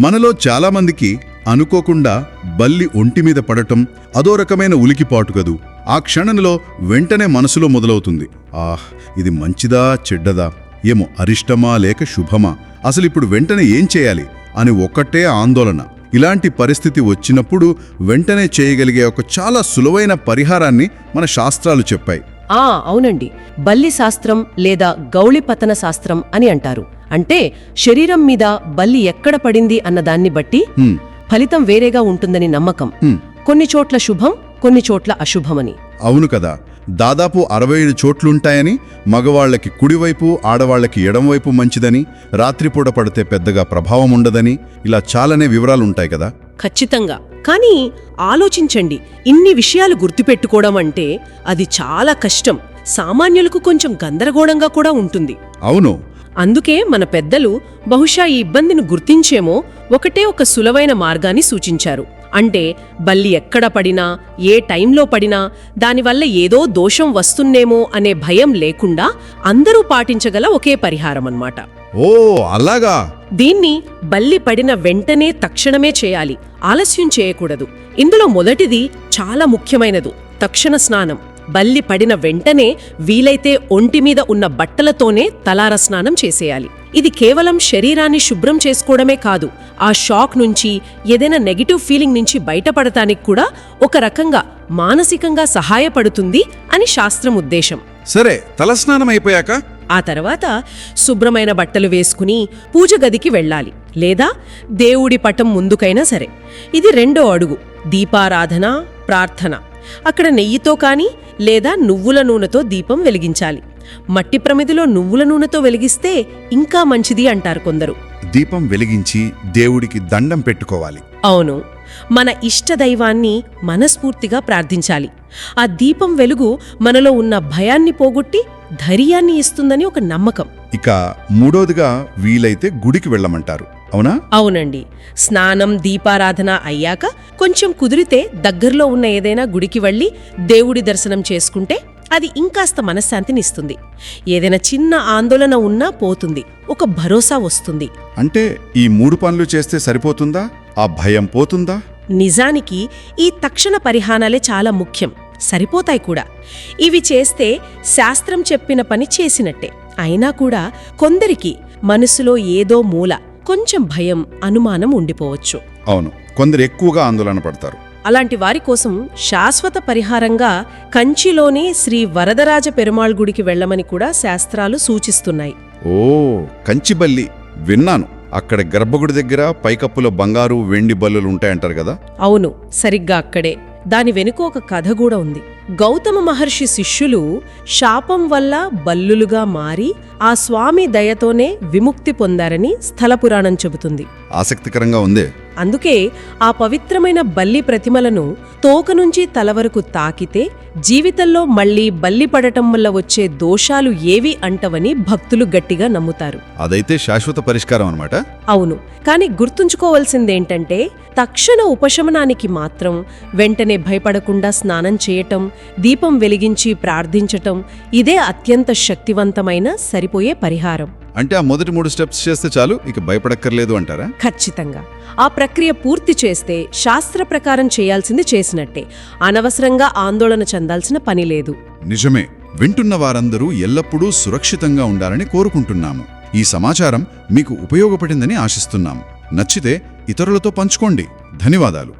మనలో చాలామందికి అనుకోకుండా బల్లి ఒంటి మీద పడటం అదో రకమైన ఉలికిపాటు కదూ. ఆ క్షణంలో వెంటనే మనసులో మొదలవుతుంది. ఆహ్ ఇది మంచిదా చెడ్డదా? ఏమో అరిష్టమా లేక శుభమా? అసలు ఇప్పుడు వెంటనే ఏం చేయాలి? అని ఒక్కటే ఆందోళన. ఇలాంటి పరిస్థితి వచ్చినప్పుడు వెంటనే చేయగలిగే ఒక చాలా సులువైన పరిహారాన్ని మన శాస్త్రాలు చెప్పాయి. ఆ అవునండి. బల్లి శాస్త్రం లేదా గౌళిపతన శాస్త్రం అని అంటారు. అంటే శరీరం మీద బల్లి ఎక్కడ పడింది అన్న దాన్ని బట్టి ఫలితం వేరేగా ఉంటుందని నమ్మకం. కొన్ని చోట్ల శుభం కొన్ని చోట్ల అశుభమని. అవును కదా. దాదాపు అరవై ఐదు చోట్లుంటాయని మగవాళ్ళకి కుడివైపు ఆడవాళ్ళకి ఎడంవైపు మంచిదని రాత్రిపూట పడితే పెద్దగా ప్రభావం ఉండదని ఇలా చాలానే వివరాలుంటాయి కదా. ఖచ్చితంగా. కానీ ఆలోచించండి ఇన్ని విషయాలు గుర్తుపెట్టుకోవడం అంటే అది చాలా కష్టం. సామాన్యులకు కొంచెం గందరగోళంగా కూడా ఉంటుంది. అవును. అందుకే మన పెద్దలు బహుశా ఈ ఇబ్బందిని గుర్తించేమో ఒకటే ఒక సులవైన మార్గాన్ని సూచించారు. అంటే బల్లి ఎక్కడ పడినా ఏ టైంలో పడినా దానివల్ల ఏదో దోషం వస్తుందేమో అనే భయం లేకుండా అందరూ పాటించగల ఒకే పరిహారం అన్నమాట ఓ అలాగా? దీన్ని బల్లి పడిన వెంటనే తక్షణమే చేయాలి. ఆలస్యం చేయకూడదు. ఇందులో మొదటిది చాలా ముఖ్యమైనదు. తక్షణ స్నానం. బల్లి పడిన వెంటనే వీలైతే ఒంటి మీద ఉన్న బట్టలతోనే తలార స్నానం చేసేయాలి. ఇది కేవలం శరీరాన్ని శుభ్రం చేసుకోవడమే కాదు ఆ షాక్ నుంచి ఏదైనా నెగిటివ్ ఫీలింగ్ నుంచి బయటపడటానికి కూడా ఒక రకంగా మానసికంగా సహాయపడుతుంది అని శాస్త్రం ఉద్దేశం. సరే తలస్నానం అయిపోయాక? ఆ తర్వాత శుభ్రమైన బట్టలు వేసుకుని పూజ గదికి వెళ్ళాలి. లేదా దేవుడి పటం ముందుకైనా సరే. ఇది రెండో అడుగు. దీపారాధన ప్రార్థన. అక్కడ నెయ్యితో కానీ లేదా నువ్వుల నూనెతో దీపం వెలిగించాలి. మట్టి ప్రమిదిలో నువ్వుల నూనెతో వెలిగిస్తే ఇంకా మంచిది అంటారు కొందరు. దీపం వెలిగించి దేవుడికి దండం పెట్టుకోవాలి. అవును. మన ఇష్టదైవాన్ని మనస్ఫూర్తిగా ప్రార్థించాలి. ఆ దీపం వెలుగు మనలో ఉన్న భయాన్ని పోగొట్టి ధైర్యాన్ని ఇస్తుందని ఒక నమ్మకం. ఇక మూడోదిగా వీలైతే గుడికి వెళ్ళమంటారు. అవునా? అవునండి. స్నానం దీపారాధన అయ్యాక కొంచెం కుదిరితే దగ్గరలో ఉన్న ఏదైనా గుడికి వెళ్ళి దేవుడి దర్శనం చేసుకుంటే అది ఇంకాస్త మనశ్శాంతినిస్తుంది ఏదైనా చిన్న ఆందోళన ఉన్నా పోతుంది. ఒక భరోసా వస్తుంది. అంటే ఈ మూడు పనులు చేస్తే సరిపోతుందా? ఆ భయం పోతుందా? నిజానికి ఈ తక్షణ పరిహారాలే చాలా ముఖ్యం. సరిపోతాయి కూడా. ఇవి చేస్తే శాస్త్రం చెప్పిన పని చేసినట్టే. అయినా కూడా కొందరికి మనసులో ఏదో మూల కొంచెం భయం అనుమానం ఉండిపోవచ్చు. అవును. కొందరు ఎక్కువగా ఆందోళన పడతారు. అలాంటి వారి కోసం శాశ్వత పరిహారంగా కంచిలోని శ్రీ వరదరాజ పెరుమాళ్ గుడికి వెళ్ళమని కూడా శాస్త్రాలు సూచిస్తున్నాయి. ఓ కంచిబల్లి విన్నాను. అక్కడ గర్భగుడి దగ్గర పైకప్పులో బంగారు వెండి బల్లులు ఉంటాయంటారు కదా? అవును. సరిగ్గా అక్కడే. దాని వెనుక ఒక కథ కూడా ఉంది. గౌతమ మహర్షి శిష్యులు శాపం వల్ల బల్లులుగా మారి ఆ స్వామి దయతోనే విముక్తి పొందారని స్థల పురాణం చెబుతుంది. ఆసక్తికరంగా ఉందే. అందుకే ఆ పవిత్రమైన బల్లి ప్రతిమలను తోక నుంచి తల వరకు తాకితే జీవితంలో మళ్ళీ బల్లి పడటం వల్ల వచ్చే దోషాలు ఏవి అంటవని భక్తులు గట్టిగా నమ్ముతారు. అదైతే శాశ్వత పరిష్కారం అనమాట అవును. కానీ గుర్తుంచుకోవాల్సిందేంటంటే తక్షణ ఉపశమనానికి మాత్రం వెంటనే భయపడకుండా స్నానం చేయటం దీపం వెలిగించి ప్రార్థించటం ఇదే అత్యంత శక్తివంతమైన సరిపోయే పరిహారం. అంటే ఆ మొదటి మూడు స్టెప్స్ చేస్తే చాలు ఇక భయపడక్కర్లేదు అంటారా? ఖచ్చితంగా. ఆ ప్రక్రియ పూర్తి చేస్తే శాస్త్ర ప్రకారం చేయాల్సింది చేసినట్టే. అనవసరంగా ఆందోళన చెందాల్సిన పని లేదు. నిజమే. వింటున్న వారందరూ ఎల్లప్పుడూ సురక్షితంగా ఉండాలని కోరుకుంటున్నాము. ఈ సమాచారం మీకు ఉపయోగపడిందని ఆశిస్తున్నాము. నచ్చితే ఇతరులతో పంచుకోండి. ధన్యవాదాలు.